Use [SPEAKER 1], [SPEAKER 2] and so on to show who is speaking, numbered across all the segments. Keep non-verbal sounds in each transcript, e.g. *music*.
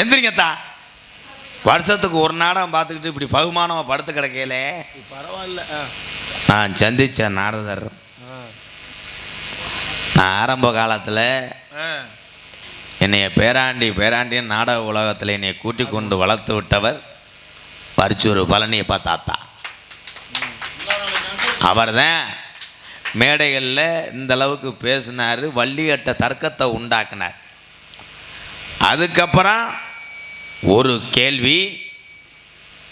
[SPEAKER 1] எந்திரிங்கத்தா. வருஷத்துக்கு ஒரு நாடகம் பார்த்துக்கிட்டு இப்படி பகுமானமாக படுத்து கிடக்கையில.
[SPEAKER 2] பரவாயில்ல
[SPEAKER 1] நான் சந்திச்ச நாரதர். நான் ஆரம்ப காலத்தில் என்னைய பேராண்டி பேராண்டியன் நாடக உலகத்தில் என்னை கூட்டி கொண்டு வளர்த்து விட்டவர் பரிச்சூர் பழனியப்பா தாத்தா அவர் தான் மேடைகளில் இந்த அளவுக்கு பேசினார் வள்ளிகட்ட தர்க்கத்தை உண்டாக்குனார். அதுக்கப்புறம் ஒரு கேள்வி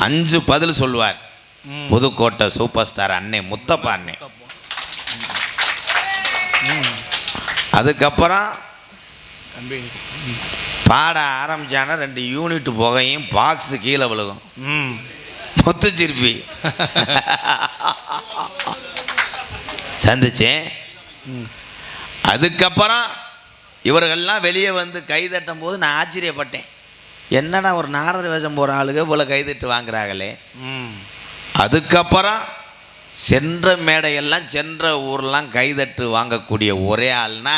[SPEAKER 1] அஞ்சு பதில் சொல்லுவார். புதுக்கோட்டை சூப்பர் ஸ்டார் அன்னை முத்தப்பா அன்னை அதுக்கப்புறம் பாட ஆரம்பிச்சானா ரெண்டு யூனிட் புகையும் பாக்ஸ் கீழே விழுகும். முத்து சிற்பி. சந்திச்சேன். அதுக்கப்புறம் இவர்கள்லாம் வெளியே வந்து கைதட்டும் போது நான் ஆச்சரியப்பட்டேன். என்னடா ஒரு நாரத வேஷம் போகிற ஆளுங்க இவ்வளோ கைதட்டு வாங்குறாங்களே? அதுக்கப்புறம் சென்ற மேடையெல்லாம் சென்ற ஊர்லாம் கைதட்டு வாங்கக்கூடிய ஒரே ஆள்னா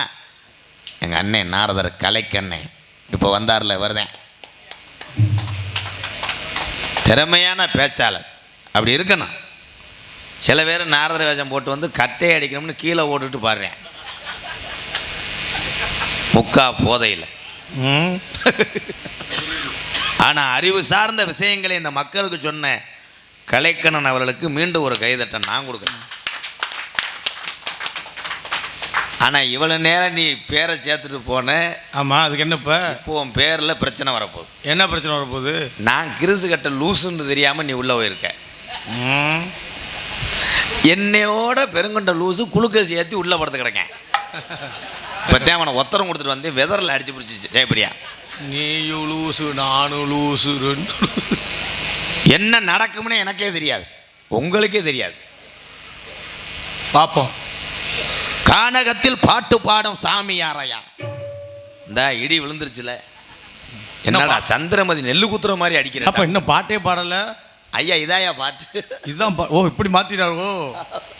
[SPEAKER 1] எங்கள் அண்ணன் நாரதர் கலைக்கண்ணே. இப்போ வந்தார்ல வருதேன் திறமையான பேச்சாளர். அப்படி இருக்கணும். சில பேர் நாரதர் வேஷம் போட்டு வந்து கட்டையை அடிக்கணும்னு கீழே ஓட்டுட்டு பாடுறேன் முக்கா போதையில். *laughs* ஆனால் அறிவு சார்ந்த விஷயங்களை இந்த மக்களுக்கு சொன்ன கலைக்கண்ணன் அவர்களுக்கு மீண்டும் ஒரு கைதட்டை நான் கொடுக்குறேன். ஆனால் இவ்வளோ நேரம் நீ பேரை சேர்த்துட்டு போன
[SPEAKER 2] ஆமாம் அதுக்கு என்னப்பா
[SPEAKER 1] இப்போ? உன் பேரில் பிரச்சனை வரப்போகுது.
[SPEAKER 2] என்ன பிரச்சனை வரப்போகுது?
[SPEAKER 1] நான் கிருசு கட்ட லூசுன்னு தெரியாமல் நீ உள்ளே போயிருக்க. என்னையோட பெருங்கொண்ட லூசு குளுக்கோஸ் ஏற்றி உள்ளே படுத்து கிடக்கேன். இப்போ தேவனை ஒத்தரம் கொடுத்துட்டு வந்து வெதரில் அடிச்சு பிடிச்சி ஜெயபிரியா
[SPEAKER 2] நீயும் லூசு நானும் லூசு ரெண்டு.
[SPEAKER 1] என்ன நடக்கும்னு எனக்கே தெரியாது. உங்களுக்கே தெரியாது.
[SPEAKER 2] பார்ப்போம்
[SPEAKER 1] கானகத்தில் பாட்டு பாடும் சாமி யாரையா இந்த இடி விழுந்துருச்சுல. என்னடா சந்திரமதி நெல்லு குத்துற மாதிரி
[SPEAKER 2] அப்ப
[SPEAKER 1] அடிக்கிறேன்
[SPEAKER 2] இன்னும் பாட்டே பாடல?
[SPEAKER 1] ஐயா இதாயா பாட்டு?
[SPEAKER 2] இதுதான் ஓ இப்படி மாத்திட்டாரோ.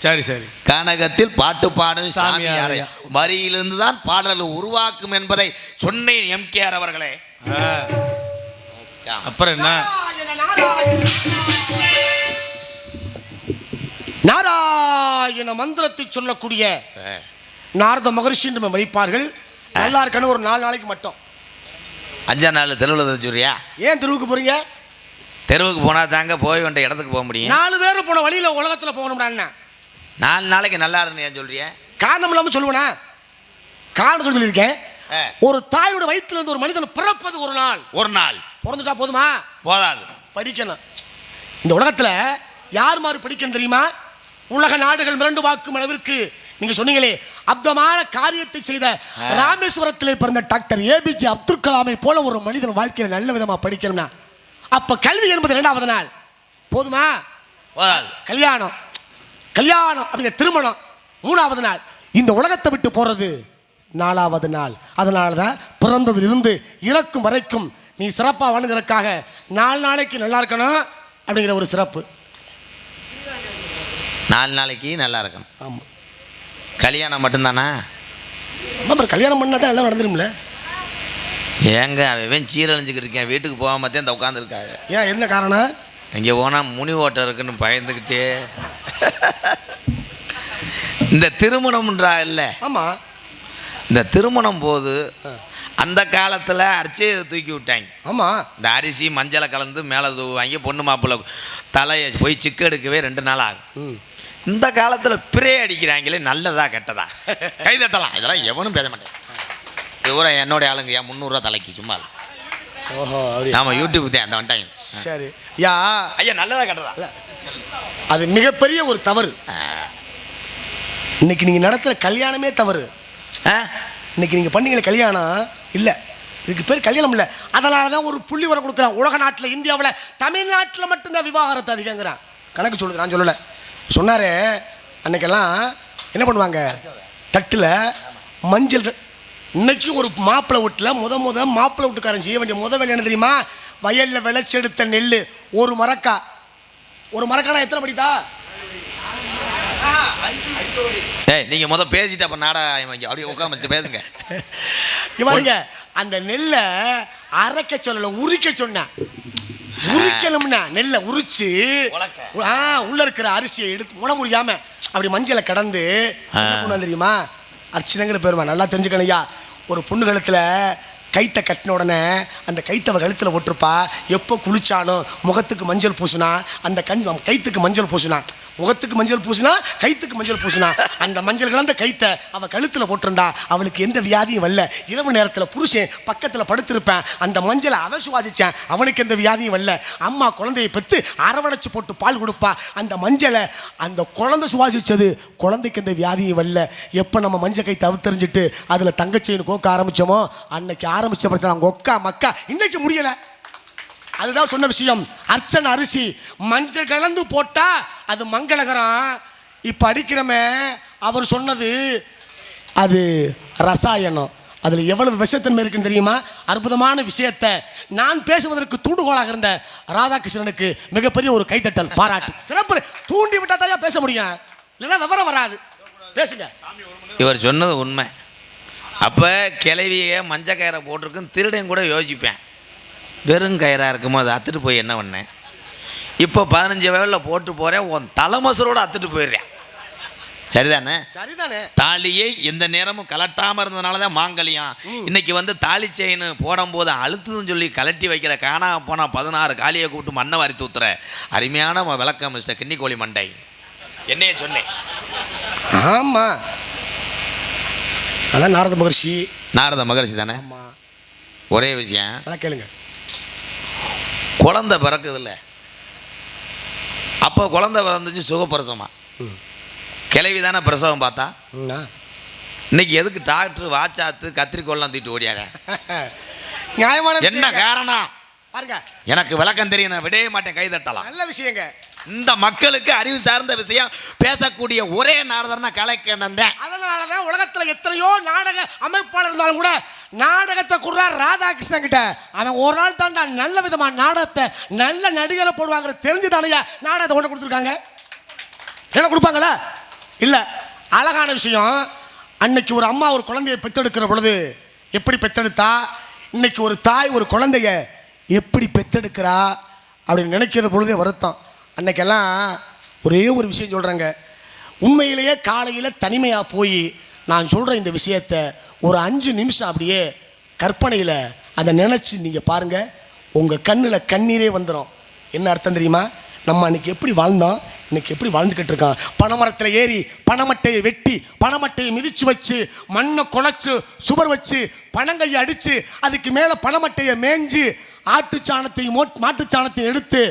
[SPEAKER 2] சரி சரி.
[SPEAKER 1] கானகத்தில் பாட்டு பாடும் சாமி
[SPEAKER 2] சாமி
[SPEAKER 1] யாரையா வரியிலிருந்து தான் பாடல் உருவாக்கும் என்பதை சொன்னேன் எம்கேஆர் அவர்களே.
[SPEAKER 2] அப்புறம் என்ன?
[SPEAKER 3] நாராயண மந்திரத்தை சொல்லக்கூடிய நாரத மகரிஷி என்று நம்ம வைப்பார்கள் நல்லா இருக்கணும் ஒரு நாலு நாளைக்கு மட்டும்.
[SPEAKER 1] அஞ்சா நாள் தெருவில் தெரிஞ்சுரியா
[SPEAKER 3] ஏன் தெருவுக்கு போறீங்க?
[SPEAKER 1] தெருவுக்கு போனால் தாங்க போய் வேண்டிய இடத்துக்கு போக முடியும்.
[SPEAKER 3] நாலு பேர் போன வழியில உலகத்துல போகணும்டா என்ன?
[SPEAKER 1] நாலு நாளைக்கு நல்லா இருந்தேன் ஏன் சொல்றியா?
[SPEAKER 3] காரணம் இல்லாம சொல்லுவேனா? காரணம் சொல்லி சொல்லியிருக்கேன். ஒரு தாயோட வயித்துல இருந்து ஒரு மனிதன் பிறப்பது ஒரு நாள்.
[SPEAKER 1] ஒரு நாள்.
[SPEAKER 3] பிறந்துட்டா போதுமா?
[SPEAKER 1] போதாது.
[SPEAKER 3] படிக்கணும். இந்த உலகத்துல யார் மாதிரி படிக்கணும் தெரியுமா? உலக நாடுகள் மிரண்டு பார்க்கும் அளவிற்கு நீங்க சொன்னீங்களே அப்தமான காரியத்தை செய்த ராமேஸ்வரத்திலே பிறந்த டாக்டர் ஏபிஜே அப்துல் கலாமை போல ஒரு மனிதன் வாழ்க்கையில நல்ல விதமா படிக்கணும்னா அப்ப கல்வி என்பது இரண்டாவது நாள். போதுமா? கல்யாணம். கல்யாணம் அப்படிங்கிற திருமணம். மூணாவது நாள். இந்த உலகத்தை விட்டு போறது நாலாவது நாள். அதனால தான் பிறந்ததிலிருந்து இறக்கும் வரைக்கும் நீ சிறப்பாக வணங்குறதுக்காக நாலு நாளைக்கு நல்லா இருக்கணும் அப்படிங்கிற ஒரு சிறப்பு.
[SPEAKER 1] நாலு நாளைக்கு நல்லா இருக்கும்
[SPEAKER 3] ஆமாம்
[SPEAKER 1] கல்யாணம் மட்டும்தானா?
[SPEAKER 3] அப்புறம் கல்யாணம் பண்ணால் தான் எல்லாம் நடந்துரும்ல.
[SPEAKER 1] ஏங்க அவன் சீரழிஞ்சுக்கிட்டு இருக்கேன். வீட்டுக்கு போகாம தான் இந்த உட்காந்துருக்காங்க
[SPEAKER 3] ஏன் என்ன காரணம்?
[SPEAKER 1] இங்கே போனால் முனி ஓட்டம் இருக்குன்னு பயந்துக்கிட்டே இந்த திருமணம்ன்றா இல்லை.
[SPEAKER 3] ஆமாம்
[SPEAKER 1] இந்த திருமணம் போது அந்த காலத்தில் அரிசியை தூக்கி விட்டாங்க.
[SPEAKER 3] ஆமாம்
[SPEAKER 1] இந்த அரிசி மஞ்சளை கலந்து மேலே தூவாங்க பொண்ணு மாப்பிள்ளை தலையை போய் சிக்கு எடுக்கவே ரெண்டு நாள் ஆகும். இந்த காலத்தில் பிரே அடிக்கிறாங்களே நல்லதா கெட்டதா? கை தட்டலாம். இதெல்லாம் எவனும் பேச மாட்டேன். பூரா என்னுடைய ஆளுங்க ஏன் முந்நூறுரூவா தலைக்கு சும்மா.
[SPEAKER 3] ஓஹோ அப்படி
[SPEAKER 1] நாம யூடியூப் தான் அந்த வந்துட்டாங்க
[SPEAKER 3] சரி. யா
[SPEAKER 1] ஐயா நல்லதா கெட்டதா?
[SPEAKER 3] அது மிகப்பெரிய ஒரு தவறு. இன்னைக்கு நீங்கள் நடத்துகிற கல்யாணமே தவறு.
[SPEAKER 1] ஆ?
[SPEAKER 3] இன்னைக்கு நீங்கள் பண்ணீங்களே கல்யாணம்? இல்லை. இதுக்கு பேர் கல்யாணம் இல்லை. அதனால தான் ஒரு புள்ளி வர கொடுக்குறான். உலக நாட்டில் இந்தியாவில் தமிழ்நாட்டில் மட்டும்தான் விவாகரத்து அதிகங்கிறான். கணக்கு சொல்லுது நான் சொல்லலை. சொன்னாரே அன்னைக்கெல்லாம் என்ன பண்ணுவாங்க? தட்டில் மஞ்சள் இன்னைக்கு ஒரு மாப்பிள்ளை வீட்டில் முத முத மாப்பிள்ளை வீட்டுக்காரன் செய்ய வேண்டிய முத வேலை என்ன தெரியுமா? வயலில் விளைச்செடுத்த நெல் ஒரு மரக்கா. ஒரு மரக்கானா எத்தனை படித்தா
[SPEAKER 1] ஏய் நீங்க முத பேசிட்டு அப்ப நாடா அப்படியே உட்காந்து பேசுங்க.
[SPEAKER 3] இவருங்க அந்த நெல்லை அரைக்க சொல்லல உரிக்க சொன்னேன் உரிக்கணும்னா நெல்லை உரிச்சு ஆ உள்ள இருக்கிற அரிசியை எடுத்து முளை முறியாம அப்படி மஞ்சளை கடந்து தெரியுமா? அர்ச்சனைங்கிற பேருமா நல்லா தெரிஞ்சுக்கணையா ஒரு பொண்ணு கழுத்தில் கைத்தை கட்டின உடனே அந்த கைத்தை கழுத்தில் போட்டிருப்பா. எப்போ குளிச்சாலும் முகத்துக்கு மஞ்சள் பூசினா அந்த கண் கைத்துக்கு மஞ்சள் பூசினா முகத்துக்கு மஞ்சள் பூசினா கைத்துக்கு மஞ்சள் பூசினா. அந்த மஞ்சள் கலந்த கைத்தை அவள் கழுத்தில் போட்டிருந்தா அவளுக்கு எந்த வியாதியும் வரல. இரவு நேரத்தில் புருஷன் பக்கத்தில் படுத்திருப்பேன். அந்த மஞ்சளை அவன் சுவாசித்தேன் அவனுக்கு எந்த வியாதியும் வரல. அம்மா குழந்தையை பெற்று அரவணைச்சு போட்டு பால் கொடுப்பா. அந்த மஞ்சளை அந்த குழந்தை சுவாசித்தது குழந்தைக்கு எந்த வியாதியும் வரல. எப்போ நம்ம மஞ்சள் கை தவிர்த்தெறிஞ்சிட்டு அதில் தங்கச்சின்னு கோக்க ஆரம்பித்தோமோ அன்னைக்கு ஆரம்பித்த பிரச்சனை. அவங்க ஒக்கா மக்கா இன்னைக்கு முடியலை. அதுதான் சொன்ன விஷயம். அர்ச்சனை அரிசி. மஞ்சள் கலந்து போட்டால் அது மங்களகரம். இப்போ அடிக்கிறமே அவர் சொன்னது அது ரசாயனம். அதில் எவ்வளவு விஷத்தன்மை இருக்குன்னு தெரியுமா? அற்புதமான விஷயத்தை. நான் பேசுவதற்கு தூண்டுகோலாக இருந்த ராதாகிருஷ்ணனுக்கு மிகப்பெரிய ஒரு கைத்தட்டல் பாராட்டு. சிறப்பு. தூண்டி விட்டா தான் பேச முடியும். இல்லைன்னா விவரம் வராது. பேசுங்க.
[SPEAKER 1] இவர் சொன்னது உண்மை. அப்போ கிளவியை மஞ்சள் கயிறை போட்டிருக்குன்னு திருடன் கூட யோசிப்பேன். வெறும் கயிறாக இருக்குமோ அதை அத்துட்டு போய் என்ன பண்ணேன்? இப்போ பதினஞ்சு வயலில் போட்டு போகிறேன் உன் தலைமசரோடு அத்துட்டு போயிடுறேன். சரிதானே?
[SPEAKER 3] சரிதானே.
[SPEAKER 1] தாலியை எந்த நேரமும் கலட்டாமல் இருந்ததுனால தான் மாங்கல்யம். இன்னைக்கு வந்து தாலி செயின் போடும்போது அழுத்துதுன்னு சொல்லி கலட்டி வைக்கிற காணா போனால் பதினாறு காலியை கூப்பிட்டு மண்ணை வாரி தூத்துற. அருமையான விளக்கம் மிஸ்டர் கிண்ணிக்கோழி மண்டை. என்னைய சொன்னேன்.
[SPEAKER 3] ஆமாம் அதான் நாரத மகர்ஷி.
[SPEAKER 1] நாரத மகரிஷி தானே? ஒரே விஷயம்.
[SPEAKER 3] கேளுங்க.
[SPEAKER 1] குழந்தை பிறக்குதுல்ல. அப்போ குழந்தை பிறந்துச்சு சுகப்பிரசவமா? கிளவி தானே பிரசவம் பார்த்தா. இன்னைக்கு எதுக்கு டாக்டர் வாச்சாத்து கத்திரிக்கோல்லாம் தூக்கிட்டு ஓடியார
[SPEAKER 3] நியாயமான
[SPEAKER 1] என்ன. காரணம்?
[SPEAKER 3] பாருங்க.
[SPEAKER 1] எனக்கு விளக்கம் தெரியும் நான் விடவே மாட்டேன் கை தட்டலாம்.
[SPEAKER 3] நல்ல விஷயங்க.
[SPEAKER 1] இந்த மக்களுக்கு அறிவு சார்ந்த விஷயம். பேசக்கூடிய ஒரே நாரதர்னா கலைக்கண்ணன் தான்.
[SPEAKER 3] அதனால தான் உலகத்தில் எத்தனையோ நாடக அமைப்பாளர் இருந்தாலும் கூட நாடகத்தை கொடுறார் ராதாகிருஷ்ணன் கிட்ட. அவன் ஒரு நாள் தாண்டா நல்ல விதமான நாடகத்தை நல்ல நடிகரை போடுவாங்க தெரிஞ்சுதானையா நாடகத்தை கொண்டு கொடுத்துருக்காங்க? என்ன கொடுப்பாங்களா? இல்லை. அழகான விஷயம். அன்னைக்கு ஒரு அம்மா ஒரு குழந்தையை பெற்றெடுக்கிற பொழுது எப்படி பெற்றெடுத்தா? இன்னைக்கு ஒரு தாய் ஒரு குழந்தைய எப்படி பெத்தெடுக்கிறா அப்படின்னு நினைக்கிற பொழுதே வருத்தம். அன்னைக்கெல்லாம் ஒரே ஒரு விஷயம் சொல்கிறாங்க உண்மையிலேயே காலையில் தனிமையாக போய் நான் சொல்கிற இந்த விஷயத்த ஒரு அஞ்சு நிமிஷம் அப்படியே கற்பனையில் அதை நினச்சி நீங்கள் பாருங்கள் உங்கள் கண்ணில் கண்ணீரே வந்துடும் என்ன அர்த்தம் தெரியுமா? நம்ம அன்னைக்கு எப்படி வாழ்ந்தோம்? இன்னைக்கு எப்படி வாழ்ந்துக்கிட்டு இருக்கான் பனைமரத்தில் ஏறி பனைமட்டையை வெட்டி பனைமட்டையை மிதித்து வச்சு மண்ணை குழைச்சு சுவர் வச்சு பனங்கையை அடித்து அதுக்கு மேலே பனைமட்டையை மேய்ஞ்சி ஆட்டுச்சாணத்தையும் மோட் மாட்டுச்சாணத்தையும் எடுத்து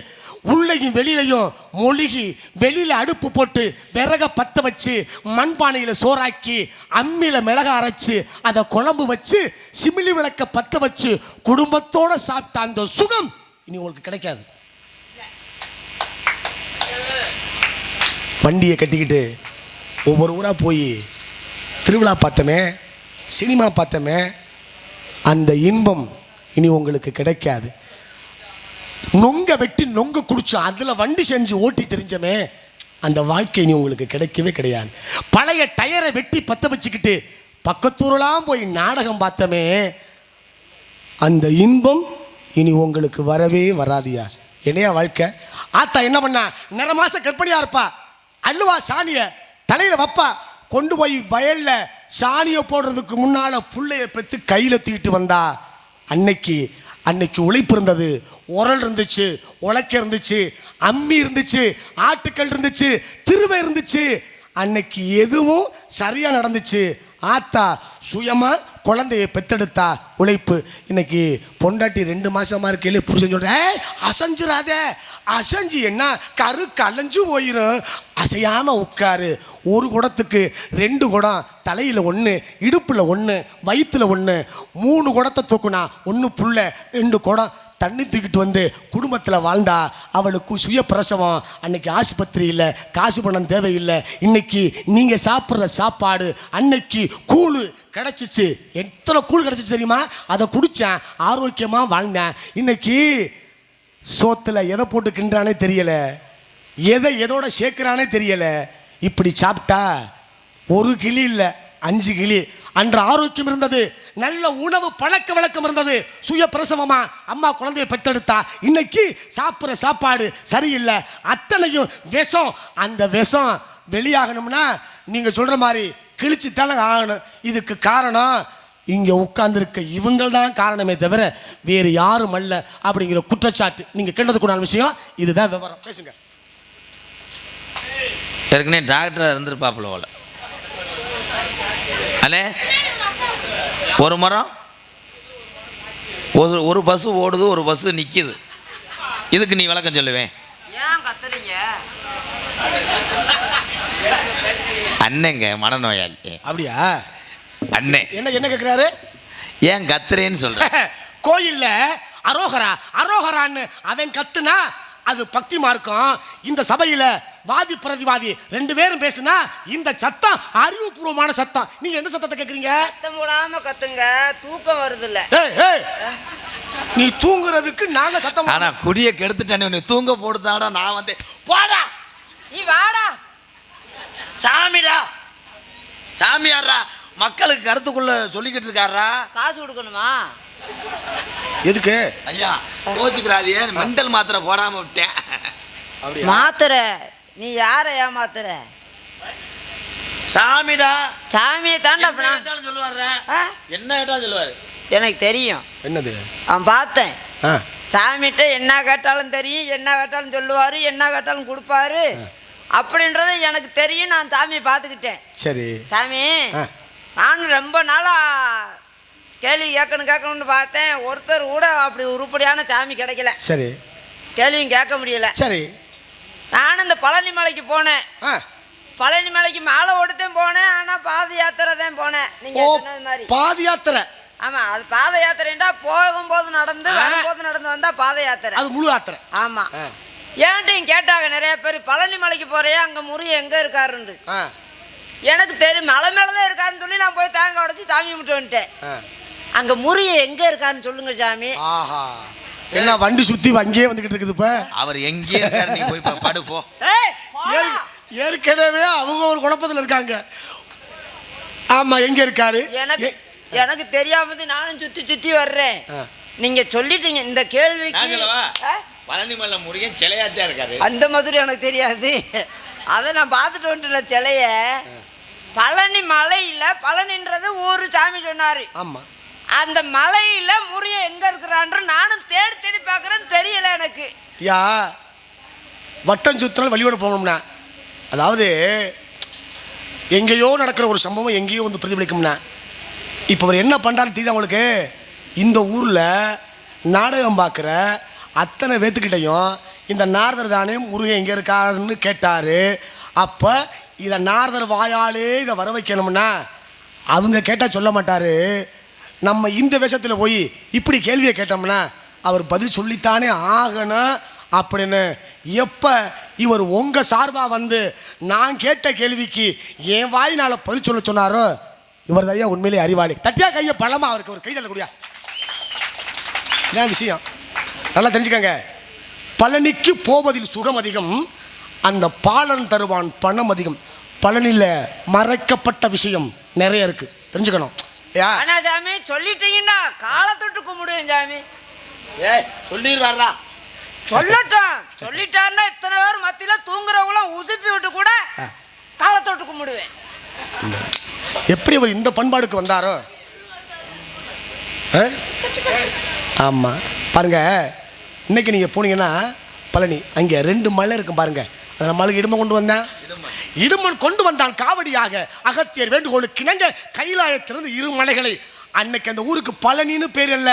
[SPEAKER 3] உள்ளையும் வெளியிலையும் மொழிகி வெளியில் அடுப்பு போட்டு விறக பற்ற வச்சு மண்பானையில் சோறாக்கி அம்மியில் மிளகா அரைச்சி அதை குழம்பு வச்சு சிமிலி விளக்க பற்ற வச்சு குடும்பத்தோடு சாப்பிட்ட அந்த சுகம் இனி உங்களுக்கு கிடைக்காது. வண்டியை கட்டிக்கிட்டு ஒவ்வொரு ஊராக போய் திருவிழா பார்த்தோமே சினிமா பார்த்தோமே அந்த இன்பம் இனி உங்களுக்கு கிடைக்காது. நொங்க வெட்டி நொங்க குடிச்சோம் அதில் வண்டி செஞ்சு ஓட்டி தெரிஞ்சமே அந்த வாழ்க்கை நீ உங்களுக்கு கிடைக்கவே கிடையாது. பழைய டயரை வெட்டி பற்ற வச்சுக்கிட்டு பக்கத்தூரெலாம் போய் நாடகம் பார்த்தோமே அந்த இன்பம் இனி உங்களுக்கு வரவே வராதியா என்னையா வாழ்க்கை? ஆத்தா என்ன பண்ணா? நிற மாசம் கற்பனையா இருப்பா. அல்லுவா சாணிய தலையில வைப்பா. கொண்டு போய் வயல்ல சாணியை போடுறதுக்கு முன்னால புள்ளைய பெற்று கையில தூக்கிட்டு வந்தா அன்னைக்கு அன்னைக்கு உழைப்பு இருந்தது. உரல் இருந்துச்சு உழைக்க இருந்துச்சு அம்மி இருந்துச்சு ஆட்டுக்கள் இருந்துச்சு திருவை இருந்துச்சு. அன்னைக்கு எதுவும் சரியாக நடந்துச்சு. ஆத்தா சுயமாக குழந்தைய பெத்தெடுத்தா உழைப்பு. இன்னைக்கு பொண்டாட்டி ரெண்டு மாசமா இருக்கையிலே புருஷன் சொல்கிறேன் அசைஞ்சிடாத அசைஞ்சு என்ன? கரு கலைஞ்சு போயிடும் அசையாமல் உட்காரு. ஒரு குடத்துக்கு ரெண்டு குடம் தலையில் ஒன்று இடுப்பில் ஒன்று வயிற்றுல ஒன்று மூணு குடத்தை தூக்குனா ஒன்று புள்ள ரெண்டு குடம். தண்ணி தூக்கிட்டு வந்து குடும்பத்தில் வாழ்ந்தா அவளுக்கு சுய பிரசவம் அன்னைக்கு ஆஸ்பத்திரி இல்லை காசு பணம் தேவையில்லை. இன்னைக்கு நீங்கள் சாப்பிட்ற சாப்பாடு அன்னைக்கு கூழு கிடச்சிச்சு. எத்தனை கூழ் கிடச்சிச்சு தெரியுமா? அதை குடித்தேன் ஆரோக்கியமாக வாழ்ந்தேன். இன்னைக்கு சோத்தில் எதை போட்டு கிண்டுறானே எதை எதோட சேர்க்குறானே தெரியலை. இப்படி சாப்பிட்டா ஒரு கிளி இல்லை அஞ்சு கிளி. அன்று ஆரோக்கியம் இருந்தது. நல்ல உணவு பழக்க வழக்கம் இருந்தது. சுய பிரசவமா அம்மா குழந்தையை பெற்றெடுத்தா. இன்னைக்கு சாப்பிட்ற சாப்பாடு சரியில்லை. அத்தனையும் விஷம். அந்த விஷம் வெளியாகணும்னா நீங்க சொல்ற மாதிரி கிழிச்சு தானே ஆகணும். இதுக்கு காரணம் இங்க உட்கார்ந்துருக்க இவங்கள் தான் காரணமே தவிர வேறு யாரும் அல்ல அப்படிங்கிற குற்றச்சாட்டு. நீங்க கேட்டதுக்குண்டான விஷயம் இதுதான் விவரம். பேசுங்க.
[SPEAKER 1] ஏற்கனவே டாக்டராக இருந்திருப்பாப்புல போல. அண்ணே ஒரு மரம் ஒரு ஒரு பஸ்ஸு ஓடுது ஒரு பஸ்ஸு நிற்கிது இதுக்கு நீ விளக்கம் சொல்லுவேன்.
[SPEAKER 4] ஏன் கத்துறீங்க?
[SPEAKER 1] அண்ணங்க மனநோயாளி.
[SPEAKER 3] அப்படியா?
[SPEAKER 1] அண்ணே.
[SPEAKER 3] என்ன என்ன கேட்குறாரு
[SPEAKER 1] ஏன் கத்துறேன்னு சொல்கிறேன் *laughs*
[SPEAKER 3] கோயில்ல அரோகரா அரோகரான்னு அவன் கத்துனா அது பக்தி மார்க்கம். இந்த சபையில வாதி பிரதிவாதி ரெண்டு பேரும் பேசுனா இந்த சத்தம் அறிவுபூர்வமான சத்தம். நீங்க என்ன சத்தத்தை கேக்குறீங்க?
[SPEAKER 4] சத்தம் போடாம கத்துங்க. தூக்கம் வருது இல்ல
[SPEAKER 3] நீ தூங்குறதுக்கு நாங்க சத்தம்
[SPEAKER 1] ஆனா குடியை கெடுத்துட்டானே உன்னை தூங்க போட்டுதாடா நான் வந்து போடா
[SPEAKER 4] நீ வாடா.
[SPEAKER 1] சாமிடா. சாமியாரா மக்களுக்கு கருத்துக்குள்ள சொல்லிக்கிட்டு இருக்காரா
[SPEAKER 4] காசு கொடுக்கணுமா?
[SPEAKER 3] எதுக்கு?
[SPEAKER 1] ஐயா கோச்சுக்கிறாதியே மெண்டல் மாத்திரை போடாம விட்டேன்.
[SPEAKER 4] மாத்துற நீ யார ஏமாத்துற?
[SPEAKER 1] சாமிடா.
[SPEAKER 4] சாமியை தாண்டா
[SPEAKER 1] என்ன கேட்டாலும் சொல்லுவாரு? என்ன கேட்டாலும் சொல்லுவாரு.
[SPEAKER 4] எனக்கு தெரியும்.
[SPEAKER 3] என்னது?
[SPEAKER 4] அவன் பார்த்தேன். சாமிகிட்ட என்ன கேட்டாலும் தெரியும் என்ன கேட்டாலும் சொல்லுவாரு என்ன கேட்டாலும் கொடுப்பாரு. அப்படின்றது எனக்கு தெரியும் நான் சாமியை பார்த்துக்கிட்டேன்.
[SPEAKER 3] சரி.
[SPEAKER 4] சாமி. நானும் ரொம்ப நாளா கேள்வி கேட்கணும் கேட்கணும்னு பார்த்தேன். ஒருத்தர் கூட அப்படி உருப்படியான சாமி கிடைக்கல.
[SPEAKER 3] சரி.
[SPEAKER 4] கேள்வியும் கேட்க முடியல.
[SPEAKER 3] சரி.
[SPEAKER 4] நானும் இந்த பழனி மலைக்கு போனேன். பழனி மலைக்கு மாலை ஓடுத்தேன் போனேன் ஆனால் பாத யாத்திரை தான் போனேன். நீங்க
[SPEAKER 3] ஓ
[SPEAKER 4] சொன்னது மாதிரி.
[SPEAKER 3] பாத யாத்திரை.
[SPEAKER 4] ஆமா அது பாத யாத்திரைண்டா போகும்போது நடந்து. வரும்போது நடந்து வந்தா பாத யாத்திரை.
[SPEAKER 3] அது முழு யாத்திரை.
[SPEAKER 4] ஆமா.
[SPEAKER 3] ஆ.
[SPEAKER 4] ஏன்ட்டையும் கேட்டாங்க நிறைய பேர் பழனி மலைக்கு போறியா? அங்க முறி எங்க இருக்காருன்னு எனக்கு தெரியும் மலை மேலதான் இருக்காருன்னு சொல்லி நான் போய் தேங்காய் உடைச்சு சாமி கும்பிட்டு வந்துட்டேன். அங்க முறி எங்க இருக்காருன்னு சொல்லுங்க சாமி.
[SPEAKER 3] ஆஹா. என்ன வண்டி சுத்தி அங்கேயே வந்துகிட்டு இருக்குது இப்ப?
[SPEAKER 1] அவர் எங்கேயே இருக்காரு நீ போய் பா- படு போ.
[SPEAKER 4] ஏய், போடா.
[SPEAKER 3] ஏற்- ஏற்கனவே அவங்க ஒரு குழப்பத்துல இருக்காங்க. ஆமா எங்க இருக்காரு?
[SPEAKER 4] எனக்கு
[SPEAKER 3] எ-
[SPEAKER 4] எனக்கு தெரியாம நானும் சுத்தி சுத்தி வர்றேன்.
[SPEAKER 3] ஆ.
[SPEAKER 4] நீங்க சொல்லிட்டீங்க இந்த கேள்விக்கு
[SPEAKER 1] நான் சொல்லவா?
[SPEAKER 4] ஆ?
[SPEAKER 1] பழனி மலை முருகன் சிலையாத்தான் இருக்காரு.
[SPEAKER 4] அந்த மாதிரி எனக்கு தெரியாது. அதை நான் பார்த்துட்டு வந்துட்டேன் சிலைய. பழனி மலையில பழனின்றது ஊரு சாமி சொன்னாரு.
[SPEAKER 3] ஆமா.
[SPEAKER 4] அந்த மலையில முறிய எங்க இருக்கிறான்ற நானும் தேடி தேடி பார்க்கறேன் தெரியல எனக்கு.
[SPEAKER 3] யா வட்டம் சுத்தினால் வழியோட போகணும்னா. அதாவது எங்கேயோ நடக்கிற ஒரு சம்பவம் எங்கேயோ வந்து பிரதிபலிக்கும்னா. இப்போ அவர் என்ன பண்ணுறாரு தெரியுது உங்களுக்கு? இந்த ஊரில் நாடகம் பார்க்குற அத்தனை பேத்துக்கிட்டையும் இந்த நாரதர் தானே முருகன் எங்கே இருக்காருன்னு கேட்டார். அப்போ இதை நாரதர் வாயாலே இதை வர வைக்கணும்னா அவங்க கேட்டால் சொல்ல மாட்டார். நம்ம இந்த விஷயத்தில் போய் இப்படி கேள்வியை கேட்டோம்னா அவர் பதில் சொல்லித்தானே ஆகணும் அப்படின்னு. எப்போ இவர் உங்கள் சார்பாக வந்து நான் கேட்ட கேள்விக்கு என் வாயினால் பதில் சொல்ல சொன்னாரோ இவர் ஐயா உண்மையிலே அறிவாளி. தட்டியா கையை பலமா அவருக்கு ஒரு கை தள்ளக்கூடிய இதான் விஷயம்? நல்லா தெரிஞ்சுக்கங்க. பழனிக்கு போவதில் சுகம் அதிகம் அந்த பாலன் தருவான் பணம் அதிகம். பழனியில் மறைக்கப்பட்ட விஷயம் நிறைய இருக்கு. தெரிஞ்சுக்கணும்.
[SPEAKER 4] ஆனா சாமி சொல்லிட்டீங்கன்னா காலை தொட்டு கும்பிடுவேன் சாமி.
[SPEAKER 1] ஏய் சொல்லிடுவாரா
[SPEAKER 4] சொல்லட்டும். சொல்லிட்டாருன்னா இத்தனை பேர் மத்தியில தூங்குறவங்களும் உசுப்பி விட்டு கூட காலை தொட்டு கும்பிடுவேன்.
[SPEAKER 3] எப்படி அவர் இந்த பண்பாடுக்கு வந்தாரோ? ஆமாம் பாருங்க இன்னைக்கு நீங்கள் போனீங்கன்னா பழனி அங்கே ரெண்டு மலை இருக்கும் பாருங்க. அந்த மலைக்கு இடுமன் கொண்டு வந்தான். இடுமன் கொண்டு வந்தான் காவடியாக. அகத்தியர் வேண்டுகோளுக்கு இணங்க கைலாயத்திலிருந்து இரு மலைகளை. அன்னைக்கு அந்த ஊருக்கு பழனின்னு பேர் அல்ல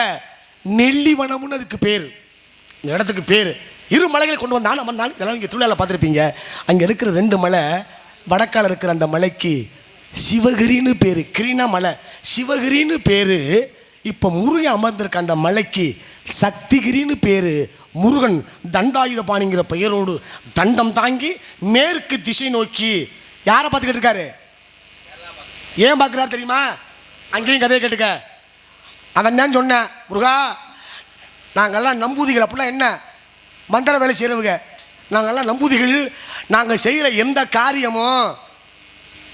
[SPEAKER 3] நெல்லிவனம்னு அதுக்கு பேர். இந்த இடத்துக்கு பேர். இரு மலைகளை கொண்டு வந்தான். அமர்ந்தான் இதெல்லாம் இங்கே திருவிழாவில் பார்த்துருப்பீங்க. அங்கே இருக்கிற ரெண்டு மலை வடக்கால இருக்கிற அந்த மலைக்கு சிவகிரின்னு பேர். கிரினா மலை. சிவகிரின்னு பேர். இப்போ முருகன் அமர்ந்திருக்க அந்த மலைக்கு சக்திகிரின்னு பேர். முருகன் தண்டாயுதபாணிங்கிற பெயரோடு தண்டம் தாங்கி மேற்கு திசை நோக்கி யாரை பார்த்துக்கிட்டு இருக்காரு? ஏன் பார்க்குறாரு தெரியுமா? அங்கேயும் கதையை கேட்டுக்க. அவன் தான் சொன்னேன் முருகா நாங்கள்லாம் நம்பூதிகள் அப்படின்னா என்ன? மந்திர வேலை செய்கிறவங்க நாங்கள்லாம் நம்பூதிகள் நாங்கள் செய்கிற எந்த காரியமும்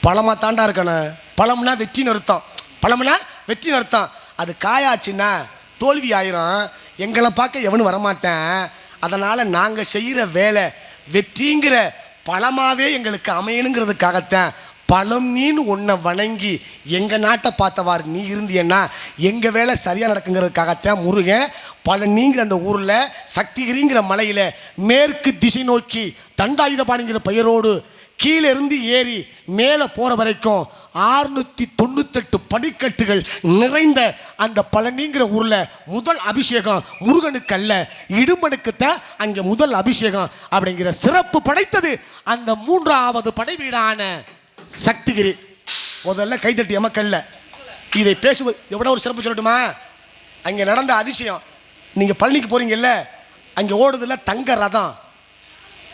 [SPEAKER 3] பழமாக தாண்டா இருக்கணும் பழம்னா வெற்றின்னு அர்த்தம். பழம்னா வெற்றின்னு அர்த்தம். அது காயாச்சுன்னா தோல்வி ஆயிரும் எங்களை பார்க்க எவனும் வரமாட்டேன். அதனால் நாங்கள் செய்கிற வேலை வெற்றிங்கிற பழமாவே எங்களுக்கு அமையணுங்கிறதுக்காகத்தான். பழம் நீன்னு உன்னை வணங்கி எங்கள் நாட்டை பார்த்தவாறு நீ இருந்தியன்னா எங்கள் வேலை சரியாக நடக்குங்கிறதுக்காகத்தான் முருகன் பல நீங்கிற அந்த ஊரில் சக்திகிரிங்கிற மலையில் மேற்கு திசை நோக்கி தண்டாயுதபாணிங்கிற பெயரோடு கீழே இருந்து ஏறி மேலே போகிற வரைக்கும் ஆறுநூற்றி தொண்ணூத்தெட்டு படிக்கட்டுகள் நிறைந்த அந்த பழனிங்கிற ஊரில் முதல் அபிஷேகம் முருகனுக்கு அல்ல இடுமனுக்குத்தான் அங்கே முதல் அபிஷேகம் அப்படிங்கிற சிறப்பு படைத்தது. அந்த மூன்றாவது படை வீடான சக்திகிரி. முதல்ல கைதட்டி அமக்கல்ல. இதை பேசுவது எவ்வளோ ஒரு சிறப்பு சொல்லட்டுமா? அங்கே நடந்த அதிசயம். நீங்கள் பழனிக்கு போகிறீங்கல்ல அங்கே ஓடுதில்ல தங்க ரதம்.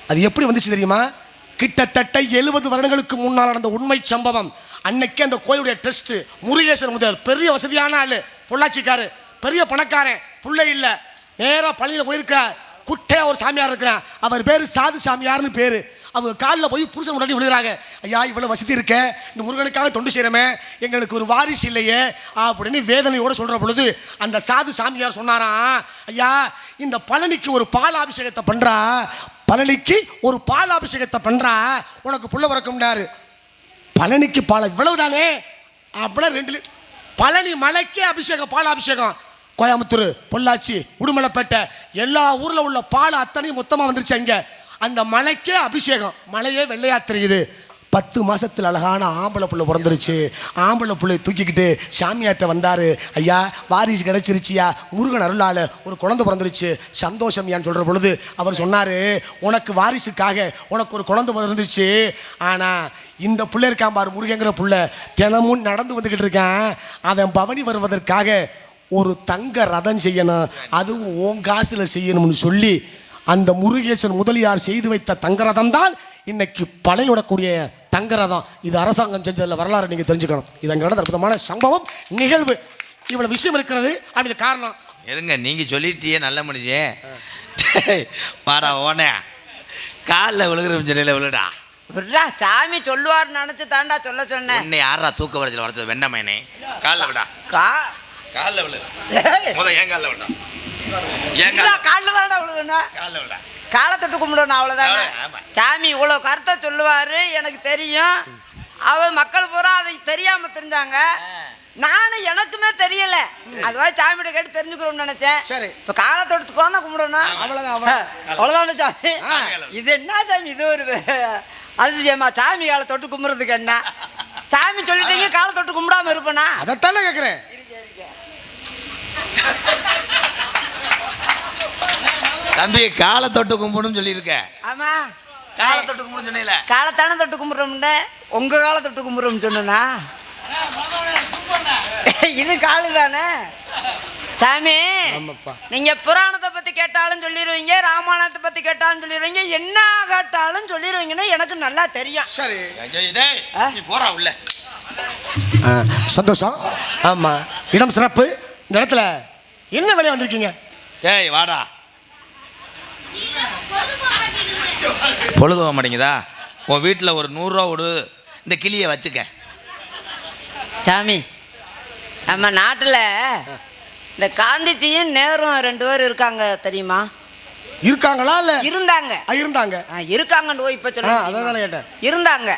[SPEAKER 3] அது எப்படி வந்துச்சு தெரியுமா? கிட்டத்தட்ட எழுபது வருடங்களுக்கு முன்னால் நடந்த உண்மை சம்பவம். அன்னைக்கு அந்த கோயிலுடைய டெஸ்ட் முருகேசன் முதல். பெரிய வசதியான ஆளு. பொள்ளாச்சிக்காரு. பெரிய பணக்காரன். பிள்ளை இல்லை. நேராக பள்ளியில் போயிருக்கிறார். குட்டையாக ஒரு சாமியார் இருக்கிறான். அவர் பேர் சாது சாமியார்னு பேர். அவங்க காலில் போய் புருஷன் முன்னாடி விழுகிறாங்க. ஐயா இவ்வளோ வசதி இருக்க. இந்த முருகனுக்காக தொண்டு செய்கிறமே எங்களுக்கு ஒரு வாரிசு இல்லையே. அப்படின்னு வேதனையோடு சொல்கிற பொழுது அந்த சாது சாமியார் சொன்னாராம் ஐயா இந்த பழனிக்கு ஒரு பால் அபிஷேகத்தை பண்ணுறா பழனிக்கு ஒரு பால் அபிஷேகத்தை பண்ணுறா உனக்கு புள்ள பிறக்கும்னாரு. பழனிக்கு பால் இவ்வளவுதானே? அப்படின்னா ரெண்டு பழனி மலைக்கே அபிஷேகம் பால் அபிஷேகம். கோயம்புத்தூர் பொள்ளாச்சி உடுமலைப்பேட்டை எல்லா ஊரில் உள்ள பால் அத்தனையும் மொத்தமாக வந்துருச்சு அங்கே. அந்த மலைக்கே அபிஷேகம். மலையே வெள்ளையா தெரியுது. பத்து மாதத்தில் அழகான ஆம்பளை புள்ள பிறந்துருச்சு. ஆம்பளை புள்ளைய தூக்கிக்கிட்டு சாமியார்ட்ட வந்தார். ஐயா வாரிசு கிடச்சிருச்சியா? முருகன் அருளால் ஒரு குழந்தை பிறந்துருச்சு. சந்தோஷம் ஏன்னு சொல்கிற பொழுது அவர் சொன்னார் உனக்கு வாரிசுக்காக உனக்கு ஒரு குழந்தை பிறந்துருச்சு. ஆனால் இந்த பிள்ளை இருக்கான் பாரு முருகங்கிற பிள்ளை. தினமும் நடந்து வந்துக்கிட்டு இருக்கான். அவன் பவனி வருவதற்காக ஒரு தங்க ரதம் செய்யணும். அதுவும் ஓங்காசில் செய்யணும்னு சொல்லி அந்த முருகேசன் முதலியார் செய்து வைத்த தங்க ரதம் தான் இன்னைக்கு பழையோடக்கூடிய தங்க ரதம் இது அரசாங்கம் செஞ்சதில் வரலாறு நீங்கள் தெரிஞ்சுக்கணும். இது அங்கே நடந்த அற்புதமான சம்பவம் நிகழ்வு. இவ்வளவு விஷயம் இருக்கிறது அதுக்கு காரணம்.
[SPEAKER 1] இருங்க நீங்கள் சொல்லிட்டியே நல்ல மனுஷே. டேய், வாடா ஓனே. காலில் விழுகிற சென்னையில் விழுடா.
[SPEAKER 4] விட்றா சாமி சொல்லுவார் நினைச்சு தாண்டா சொல்ல சொன்னேன்.
[SPEAKER 1] உன்னை யாரா தூக்க வரைச்சல் வரைச்சது? வெண்டமேனே காலில் விடா.
[SPEAKER 4] கா
[SPEAKER 1] காலில் விழு முத காலில் விடா காலில்.
[SPEAKER 4] காலில்
[SPEAKER 1] விடா
[SPEAKER 4] காலத்தொட்டு கும்பிடணும் அவ்வளோதானே. சாமி இவ்வளோ கருத்தை சொல்லுவாரு எனக்கு தெரியும். அவ மக்கள் பூரா அதை தெரியாம தெரிஞ்சாங்க. நானும் எனக்குமே தெரியல. அதுவா சாமியோட கேட்டு தெரிஞ்சுக்கிறோம்னு நினைச்சேன்.
[SPEAKER 3] சரி.
[SPEAKER 4] இப்ப காலத்தொடுத்து கோண கும்பிடணும்
[SPEAKER 3] அவ்வளவுதான், அவ்வளவுதான். *laughs*
[SPEAKER 4] அவ்வளோதானே சாமி. இது என்ன சாமி இது ஒரு அதிசயமா? சாமி காலை தொட்டு கும்பிட்றதுக்கு என்ன? சாமி சொல்லிட்டீங்க காலை தொட்டு கும்பிடாம இருப்பேனா?
[SPEAKER 3] அதைத்தானே கேட்குறேன்
[SPEAKER 1] தம்பி காலை தொட்டு கும்பிடுன்னு சொல்லியிருக்க.
[SPEAKER 4] ஆமா.
[SPEAKER 1] காலை தொட்டு கும்பிடுன்னு சொன்னீல.
[SPEAKER 4] காலத்தானே தொட்டு கும்பிட்றோம்னு. உங்க காலை தொட்டு கும்பிட்றோம்னு சொன்னா இது காலு தானே? சாமி
[SPEAKER 3] ஆமாப்பா.
[SPEAKER 4] நீங்க புராணத்தை பத்தி கேட்டாலும் சொல்லிடுவீங்க ராமாயணத்தை பத்தி கேட்டாலும் சொல்லிடுவீங்க என்ன கேட்டாலும் சொல்லிடுவீங்கன்னு எனக்கு நல்லா தெரியும்.
[SPEAKER 3] சரி.
[SPEAKER 1] டேய்
[SPEAKER 4] ஆ?
[SPEAKER 1] நீ போடா உள்ள.
[SPEAKER 3] சந்தோஷம். ஆமாம் இடம் சிறப்பு. இந்த இடத்துல என்ன வேலையை வந்திருக்கீங்க?
[SPEAKER 1] டேய் வாடா. பொழுது போக மாட்டேங்குதா? உன் வீட்டில் ஒரு நூறுரூவா விடு இந்த கிளியை வச்சுக்க.
[SPEAKER 4] சாமி நம்ம நாட்டில் இந்த காந்திஜியும் நேரும் ரெண்டு பேர் இருக்காங்க தெரியுமா?
[SPEAKER 3] இருக்காங்களா இல்ல?
[SPEAKER 4] இருந்தாங்க.
[SPEAKER 3] ஆ, இருந்தாங்க.
[SPEAKER 4] ஆ, இருக்காங்கன்னு போய் இப்ப
[SPEAKER 3] ஆ
[SPEAKER 4] சொல்ல
[SPEAKER 3] அதான் தானே கேட்டேன்
[SPEAKER 4] இருந்தாங்க.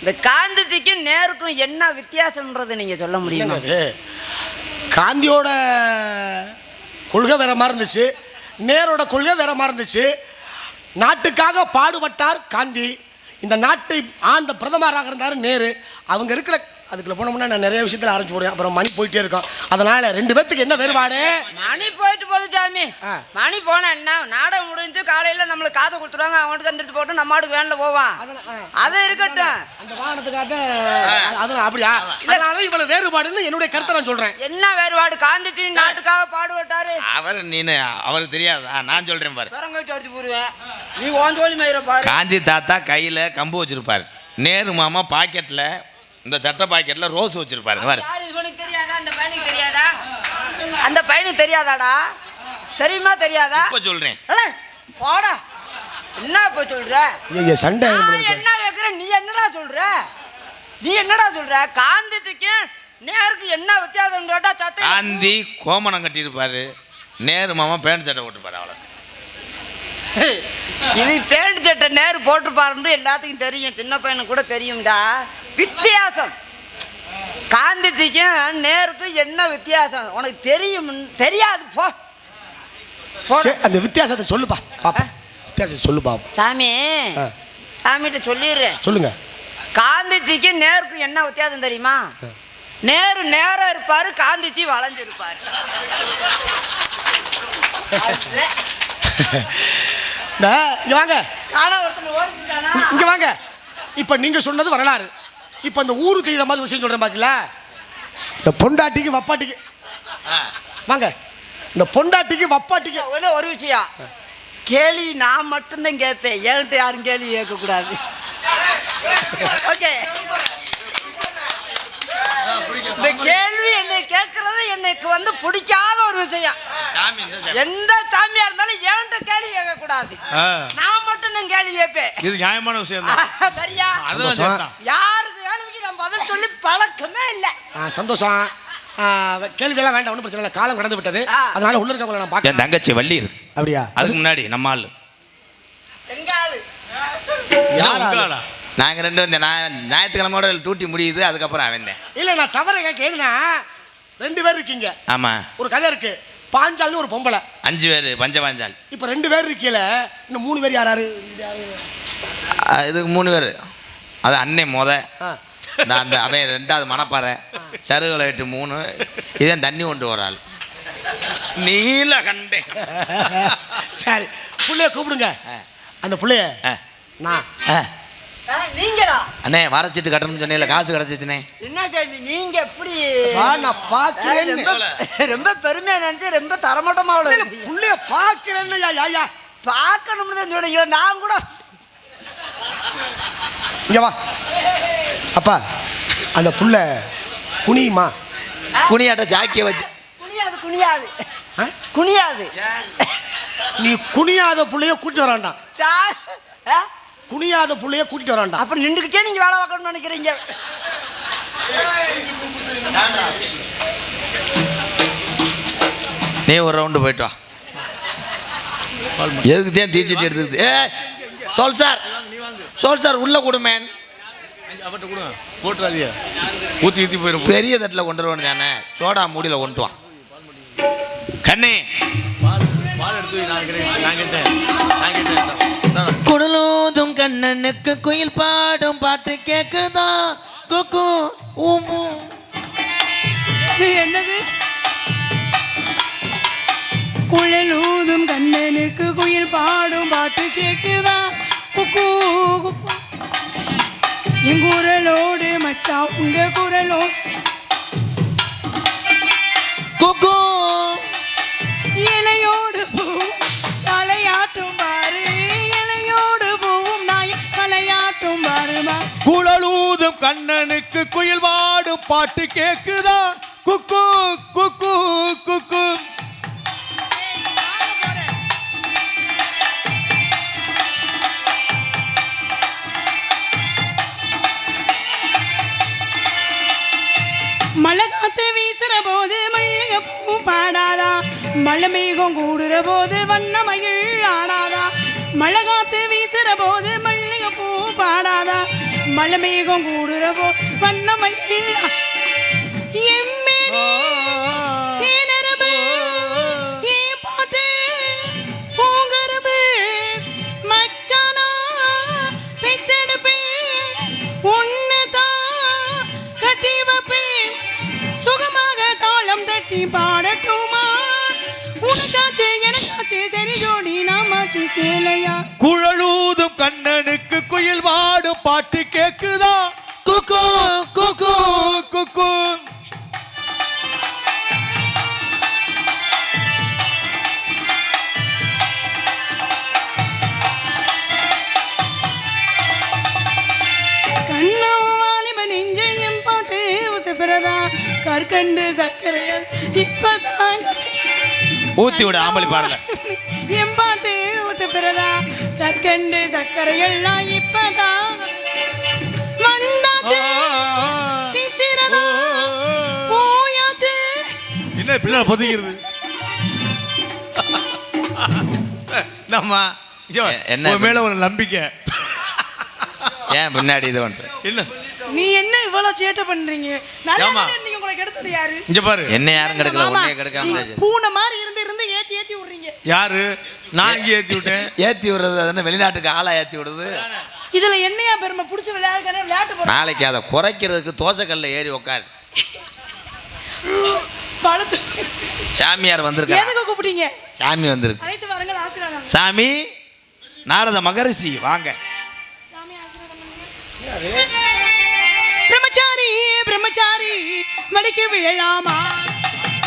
[SPEAKER 4] இந்த காந்திஜிக்கும் நேருக்கும் என்ன வித்தியாசம்ன்றது நீங்க சொல்ல முடியுமா?
[SPEAKER 3] காந்தியோட கொள்கை வேற மாதிரி இருந்துச்சு. நேரோட கொள்கை வேற மாதிரி இருந்துச்சு. நாட்டுக்காக பாடுபட்டார் காந்தி. இந்த நாட்டை ஆண்ட பிரதமராக இருந்தார் நேரு. அவங்க இருக்கிற அதுக்குள்ள போனோம்னா நான் நிறைய விஷயத்தில் ஆரம்பிச்சு போடுவேன். அப்புறம் மணி போயிட்டே இருக்கும். அதனால ரெண்டு பேர்த்துக்கு என்ன வேறுபாடு?
[SPEAKER 4] மணி போயிட்டு போகுது சாமி. மணி போனா என்ன? நாடகம் முடிஞ்சு காலையில நம்மளுக்கு காதை கொடுத்துருவாங்க. அவனுக்கு தந்துட்டு போட்டு நம்ம ஆடுக்கு வேன்ல போவான். அது இருக்கட்டும்.
[SPEAKER 3] அந்த வாகனத்துக்காக அதெல்லாம் அப்படியா? அதனால இவ்வளவு வேறுபாடுன்னு என்னுடைய கருத்தை நான் சொல்றேன்.
[SPEAKER 4] என்ன வேறுபாடு? காந்திஜி நாட்டுக்காக பாடுபட்டாரு.
[SPEAKER 1] அவர் நீனு அவருக்கு தெரியாதா. நான் சொல்கிறேன் பாரு.
[SPEAKER 4] பிறங்கிட்டு அடிச்சு போடுவேன் நீ ஓன் தோழி மயிர பாரு.
[SPEAKER 1] காந்தி தாத்தா கையில் கம்பு வச்சிருப்பார். நேரு மாமா பாக்கெட்டில் இந்த சட்டை பாக்கெட்டில் ரோஸ் வச்சிருப்பாரு பாரு.
[SPEAKER 4] யாரு இவனுக்கு தெரியாதா? அந்த பையனுக்கு தெரியாதா? அந்த பையனுக்கு தெரியாதாடா? தெரியுமா தெரியாதா?
[SPEAKER 1] இப்போ சொல்கிறேன்
[SPEAKER 4] போடா. என்ன இப்ப சொல்ற?
[SPEAKER 3] ஐயா சண்டை.
[SPEAKER 4] என்ன கேக்குறேன்? நீ என்னடா சொல்ற? நீ என்னடா சொல்ற? காந்திஜிக்கு நேருக்கு என்ன வித்தியாசம் கேட்டா சட்டை
[SPEAKER 1] காந்தி கோமணம் கட்டியிருப்பாரு. நேரு மாமா பேண்ட் சட்டை போட்டுப்பாரு அவ்வளோ
[SPEAKER 4] இது பேண்ட் சட்டை நேரு போட்டு பாருன்னு எல்லாத்துக்கும் தெரியும். சின்ன பையனுக்கு கூட தெரியும்டா. வித்தியாசம். காந்திஜிக்கும் நேருக்கும் என்ன வித்தியாசம்? உனக்கு தெரியும் தெரியாது போ.
[SPEAKER 3] அந்த வித்தியாசத்தை சொல்லுப்பா பாப்பா வித்தியாசத்தை சொல்லு பாப்பா
[SPEAKER 4] சாமி. சாமிகிட்ட சொல்லிடுறேன்.
[SPEAKER 3] சொல்லுங்க.
[SPEAKER 4] காந்திஜிக்கு நேருக்கும் என்ன வித்தியாசம் தெரியுமா? நேரு நேரா இருப்பாரு காந்திஜி வளைஞ்சிருப்பாரு. *laughs*
[SPEAKER 3] இங்க வாங்க. இங்க வாங்க. இப்ப நீங்க சொன்னது வரலாறு. இப்ப இந்த ஊரு தெரியுற மாதிரி விஷயம் சொல்றேன் பாத்தீங்களா? இந்த பொண்டாட்டிக்கு வப்பாட்டிக்கு. வாங்க. இந்த பொண்டாட்டிக்கு வப்பாட்டிக்கு.
[SPEAKER 4] ஒரே ஒரு விஷயம். கேள்வி நான் மட்டும்தான் கேட்பேன். என்கிட்ட யாரும் கேள்வி கேட்கக்கூடாது. ஓகே. இந்த கேள்வி என்னை கேட்கறது எனக்கு வந்து பிடிக்காத ஒரு விஷயம். எந்த சாமியா இருந்தாலும் என்கிட்ட கேள்வி கேட்கக்கூடாது.
[SPEAKER 2] ஆ,
[SPEAKER 4] நான் மட்டும்தான் கேள்வி கேட்பேன்.
[SPEAKER 2] இது நியாயமான விஷயம் தான்.
[SPEAKER 4] சரியா?
[SPEAKER 2] அதுதான்
[SPEAKER 3] சந்தோஷம்.
[SPEAKER 4] யாருக்கு கேள்விக்கு நான் பதில் சொல்லி பழக்கமே இல்லை.
[SPEAKER 3] ஆ, சந்தோஷம். ஆ, கேள்வியெல்லாம் வேண்டாம் ஒன்றும் பிரச்சனை இல்லை. காலம் கடந்து விட்டது.
[SPEAKER 4] ஆ.
[SPEAKER 3] அதனால உள்ள இருக்கவங்களை நான்
[SPEAKER 1] என்
[SPEAKER 3] பார்க்க
[SPEAKER 1] தங்கச்சி வள்ளி இருக்கு
[SPEAKER 3] அப்படியா?
[SPEAKER 1] அதுக்கு முன்னாடி நம்ம ஆளு.
[SPEAKER 4] எங்காளு
[SPEAKER 3] யார்?
[SPEAKER 2] உங்களாடா?
[SPEAKER 1] நாங்க ரெண்டு வந்து நான் ஞாயிற்றுக்கிழமையோட டூட்டி முடியுது அதுக்கப்புறம் அவன் தான்
[SPEAKER 3] இல்ல நான் தவற கேட்க எதுனா? ரெண்டு பேர் இருக்கீங்க.
[SPEAKER 1] ஆமா.
[SPEAKER 3] ஒரு கதை இருக்கு. பாஞ்சால்னு ஒரு பொம்பளை.
[SPEAKER 1] அஞ்சு பேர் பஞ்சபாஞ்சால்.
[SPEAKER 3] இப்ப ரெண்டு பேர் இருக்கீல இன்னும் மூணு பேர் யாராரு யாரு?
[SPEAKER 1] அஹ் இதுக்கு மூணு பேர். அது அன்னை மொத. அந்த அவன் ரெண்டாவது மணப்பாறை. சருகளை எட்டு மூணு. இதே தண்ணி கொண்டு வராள் நீல கண்டே.
[SPEAKER 3] சரி புள்ளைய கூப்பிடுங்க. அந்த புள்ளைய. நான்.
[SPEAKER 4] நீங்களா?
[SPEAKER 1] அண்ணே வரச்சிட்டு கட்டணும்னு சொன்னேன்ல காசு கிடச்சிச்சுனே.
[SPEAKER 4] என்ன சாமி நீங்க எப்படி?
[SPEAKER 3] வா, நான் பார்க்கிறேன்னு.
[SPEAKER 4] ரொம்ப பெருமையா நினைச்சு ரொம்ப தரமட்டமா
[SPEAKER 3] புள்ளைய பாக்குறேன்னு யா யா யா.
[SPEAKER 4] பார்க்கணும்னு தான் சொன்னீங்க நான் கூட
[SPEAKER 3] இங்க வா. அப்பா அந்த புள்ள குனியுமா?
[SPEAKER 1] குனியாட்ட ஜாக்கிய வச்சு
[SPEAKER 4] குனியாது குனியாது? குனியாது.
[SPEAKER 3] நீ குனியாத புள்ளைய
[SPEAKER 4] சா- ஆ?
[SPEAKER 3] குனியாத புள்ளைய கூட்டிட்டு வரான்டாம்
[SPEAKER 4] அப்ப நின்றுக்கிட்டே நீங்க வேலை பார்க்கணும்னு நினைக்கிறீங்க.
[SPEAKER 1] நீ ஒரு ரவுண்டு போயிட்டு வா. எதுக்கு தான் தீச்சிட்டு எடுத்துக்குது ஏ சொல் சார் சொல் சார் உள்ள கொடுமேன்
[SPEAKER 2] ஊற்றி ஊற்றி போயிடும்
[SPEAKER 1] பெரிய தட்டில் கொண்டு வரணும் தானே. சோடா மூடியில் கொண்டு வா. கண்ணே.
[SPEAKER 2] பால் பால் எடுத்து நான் கேட்டேன் நான் கேட்டேன். நான் கேட்டேன். இந்தாடா.
[SPEAKER 1] குடலூதும் கண்ணனுக்கு குயில் பாடும் பாட்டு கேக்குதா? குக்கு ஊமு
[SPEAKER 5] இது என்னது? குழலூதும் கண்ணனுக்கு குயில் பாடும் பாட்டு கேக்குதா? குக்கு. என் குரலோடு மச்சா உங்க குரலோ.
[SPEAKER 1] குக்கு.
[SPEAKER 5] இலையோடு பூவும் தலையாட்டும் பாரு
[SPEAKER 2] குழலூதும் கண்ணனுக்கு குயில் வாடும் பாட்டு கேக்குதா? குக்கு குக்கு. குக்கு
[SPEAKER 5] மழை மேகம் கூடுற
[SPEAKER 1] ஊத்தி விடு ஆம்பளி பாடல.
[SPEAKER 5] என் பாட்டு உசப்பிரதா கற்கண்டு சக்கரை எல்லாம் இப்பதான் வந்தாச்சு சித்திரதா.
[SPEAKER 2] என்ன பிள்ளை பொதிக்கிறது நம்ம
[SPEAKER 1] என்ன
[SPEAKER 2] மேல ஒரு நம்பிக்கை.
[SPEAKER 1] ஏன் பின்னாடி இது பண்ற?
[SPEAKER 2] இல்ல
[SPEAKER 5] நீ என்ன இவ்வளவு சேட்டை பண்றீங்க? யாரு
[SPEAKER 2] இங்க பாரு.
[SPEAKER 1] என்ன யாரும் கெடுக்கல
[SPEAKER 5] மாமா,
[SPEAKER 1] உன்னைய கெடுக்காம
[SPEAKER 5] நீங்க
[SPEAKER 1] தான் சரி.
[SPEAKER 5] பூனை மாதிரி இருந்து இருந்து ஏத்தி ஏத்தி விடுறீங்க.
[SPEAKER 2] யாரு? நான் இங்கே ஏத்தி விட்டேன். *laughs*
[SPEAKER 1] ஏத்தி விடுறது அதுன்னு வெளிநாட்டுக்கு ஆளா ஏத்தி விடுறது?
[SPEAKER 5] இதுல என்னையா பெருமை? புடிச்ச விளையாடுறே விளையாட்டு போற
[SPEAKER 1] நாளைக்கு அதை குறைக்கிறதுக்கு தோசைக்கல்ல ஏறி உட்காரு
[SPEAKER 5] பழுத்து.
[SPEAKER 1] சாமியார் வந்திருக்காரு
[SPEAKER 5] எதுக்கு கூப்பிட்டீங்க?
[SPEAKER 1] சாமி வந்திருக்கு.
[SPEAKER 5] அனைத்து வரங்கள் ஆசீர்வாதம்.
[SPEAKER 1] சாமி நாரத மகரிஷி வாங்க.
[SPEAKER 5] சாமி ஆசீர்வாதம் பண்ணுங்க. பிரம்மச்சாரி பிரம்மச்சாரி மடிக்கு விழலாமா?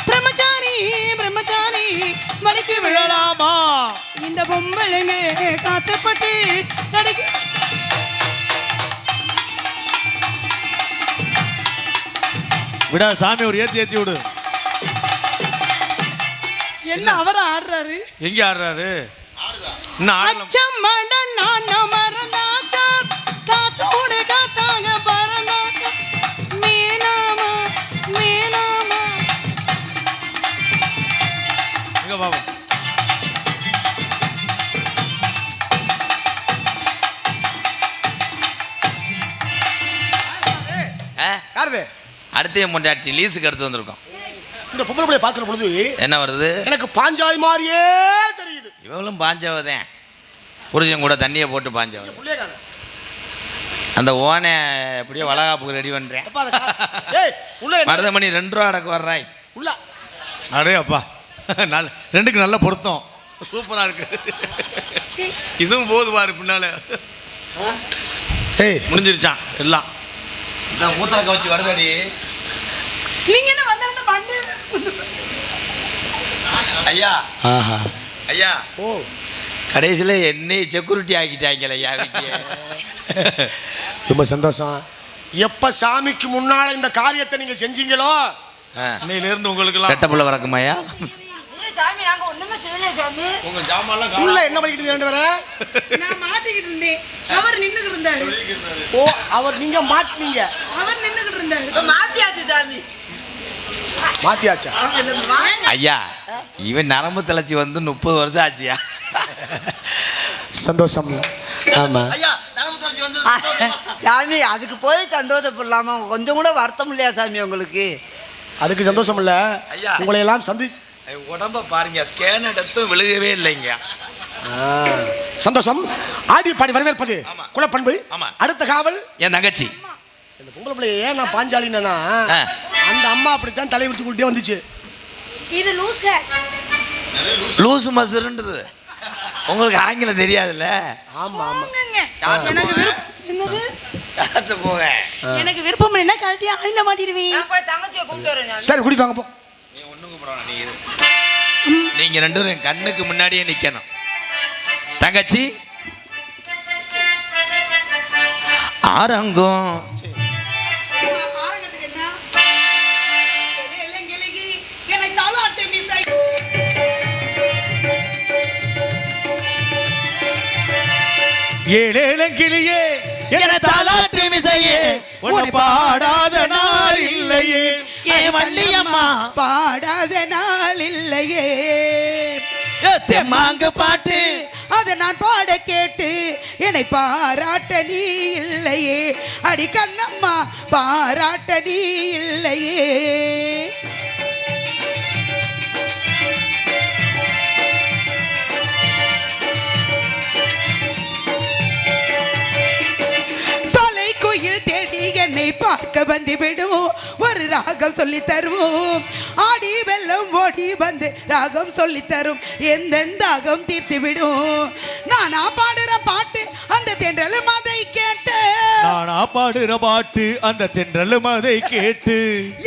[SPEAKER 5] பிரம்மச்சாரி பிரம்மச்சாரி மடிக்கு விழலாமா? இந்த பொம்பளைங்க காத்தப்பட்டு கடைக்கு
[SPEAKER 2] விடா சாமி ஒரு ஏத்தி ஏத்தி விடு.
[SPEAKER 5] என்ன அவர் ஆடுறாரு?
[SPEAKER 2] எங்க ஆடுறாரு? இன்னும் ஆடலாம்
[SPEAKER 5] அச்சம் மடன் நான்
[SPEAKER 3] யாருது?
[SPEAKER 1] அடுத்த முண்டாட்டி லீஸுக்கு எடுத்து வந்திருக்கோம்.
[SPEAKER 3] இந்த பொம்பளை பிள்ளைய பார்க்குற பொழுது
[SPEAKER 1] என்ன வருது?
[SPEAKER 3] எனக்கு பாஞ்சாலி மாதிரியே தெரியுது.
[SPEAKER 1] இவளும் பாஞ்சவதேன் புருஷன் கூட தண்ணியை போட்டு பாஞ்சவ
[SPEAKER 3] புள்ளைய காணோம்.
[SPEAKER 1] அந்த ஓனை எப்படியோ வளகாப்புக்கு ரெடி பண்ணுறேன்? மருதமணி ரெண்டு ரூபா அடக்கு வர்றாய்.
[SPEAKER 3] உள்ள.
[SPEAKER 2] அடே அப்பா. *laughs* நல்ல ரெண்டுக்கு நல்ல பொருத்தம். சூப்பரா இருக்கு. இதுவும் போது பாரு பின்னால
[SPEAKER 3] ஏய்
[SPEAKER 2] முடிஞ்சிருச்சான் எல்லாம்.
[SPEAKER 1] இந்த மூத்தக்க வச்சு வருதடி?
[SPEAKER 5] நீங்க என்ன வந்த மண்டு?
[SPEAKER 1] ஐயா.
[SPEAKER 3] ஆஹா.
[SPEAKER 1] ஐயா.
[SPEAKER 3] ஓ.
[SPEAKER 1] கடைசியில் என்னையை செக்யூரிட்டி விக்கிய. *laughs*
[SPEAKER 3] ரொம்ப சந்தோஷம். எப்ப சாமிக்கு முன்னால இந்த காரியத்தை நீங்க செஞ்சீங்களோ?
[SPEAKER 1] ஆ.
[SPEAKER 2] இன்னையில இருந்து உங்களுக்கு
[SPEAKER 1] ரெட்டை புள்ள வரக்குமாய்யா
[SPEAKER 4] இல்ல சாமி நாங்க ஒண்ணுமே செய்யல சாமி
[SPEAKER 2] உங்க ஜாமான்லாம்
[SPEAKER 3] உள்ள என்ன பண்ணிக்கிட்டு ரெண்டு பேரும்
[SPEAKER 5] நான் மாட்டிக்கிட்டு இருந்தேன். அவர் நின்னுகிட்டு இருந்தாரு.
[SPEAKER 3] ஓ அவர் நீங்க மாட்டினீங்க.
[SPEAKER 5] அவர் நின்னுகிட்டு இருந்தாரு.
[SPEAKER 4] இப்ப மாத்தியாச்சு சாமி.
[SPEAKER 3] மாத்தியாச்சா
[SPEAKER 1] ஐயா இவன் நரம்பு தளர்ச்சி வந்து முப்பது வருஷம் ஆச்சியா?
[SPEAKER 3] சந்தோஷம். ஆமா.
[SPEAKER 1] ஐயா நரம்பு தளர்ச்சி வந்து
[SPEAKER 4] சாமி அதுக்கு போய் சந்தோஷப்படலாமா? கொஞ்சம் கூட வருத்தம் இல்லையா சாமி உங்களுக்கு?
[SPEAKER 3] அதுக்கு சந்தோஷம் இல்ல.
[SPEAKER 1] ஐயா.
[SPEAKER 3] உங்களை எல்லாம் சந்தி
[SPEAKER 1] உடம்ப பாருங்க ஸ்கேன் எடுத்து விழுகவே இல்லைங்க.
[SPEAKER 3] சந்தோஷம். ஆடி பாடி வரவேற்பது. குலப்பண்பு. அடுத்த காவல்.
[SPEAKER 1] என் தங்கச்சி.
[SPEAKER 3] இந்த பொம்பளை பிள்ளைய ஏன் நான் பாஞ்சாலினா. அந்த அம்மா அப்படித்தான் தலை விரிச்சு கூட்டியே வந்துச்சு.
[SPEAKER 5] இது லூஸ்
[SPEAKER 1] லூசு மசுருன்றது உங்களுக்கு ஆங்கிலம் தெரியாதுல்ல?
[SPEAKER 3] ஆமா ஆமா.
[SPEAKER 5] எனக்கு விருப்பம் என்னது?
[SPEAKER 1] போக
[SPEAKER 5] எனக்கு விருப்பம் என்ன கழட்டி ஆணில
[SPEAKER 4] நான்.
[SPEAKER 3] சரி கூட்டிட்டு வாங்க போ.
[SPEAKER 1] கூப்பிடணும் நீ இரு. நீங்க ரெண்டு பேரும் என் கண்ணுக்கு முன்னாடியே நிக்கணும் தங்கச்சி ஆரங்கம்.
[SPEAKER 2] ஏழேழங்கிளியே என தாலாட்டு மிசையே உன்னை பாடாத நாள் இல்லையே
[SPEAKER 1] ஏ வள்ளியம்மா.
[SPEAKER 5] பாடாத நாள் இல்லையே.
[SPEAKER 1] தெம்மாங்கு பாட்டு.
[SPEAKER 5] அதை நான் பாட கேட்டு என்னை பாராட்ட நீ இல்லையே. அடி கண்ணம்மா பாராட்ட நீ இல்லையே. சாலை கோயில் தேடி என்னை பார்க்க வந்து ராகம் சொல்லி தருவோம் ஆடி வெள்ளம் ஓடி வந்து ராகம் சொல்லி தரும். எந்த தாகம் தீர்த்து விடும்? நானா பாடுற பாட்டு அந்த தென்றல் அதை
[SPEAKER 2] நானா பாடுற பாட்டு அந்த தென்றலும் அதை கேட்டு.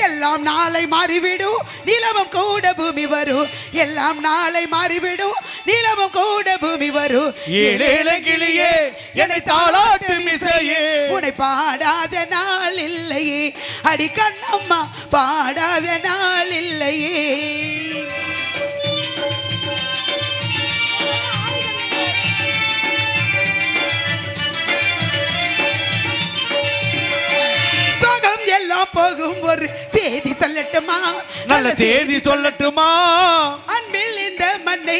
[SPEAKER 5] எல்லாம் நாளை மாறிவிடும் நிலவும் கூட பூமி வரும். எல்லாம் நாளை மாறிவிடும் நிலவும் கூட பூமி வரும்.
[SPEAKER 2] ஏழேழங்கிளியே என்னை தாலாட்டு மிசையே.
[SPEAKER 5] உன்னை பாடாத நாள் இல்லையே. அடி கண்ணம்மா பாடாத நாள் இல்லையே. போகும் ஒரு செய்தி
[SPEAKER 6] சொல்லட்டுமா?
[SPEAKER 2] நல்ல தேதி சொல்லட்டுமா?
[SPEAKER 6] அன்பில் இந்த மண்ணை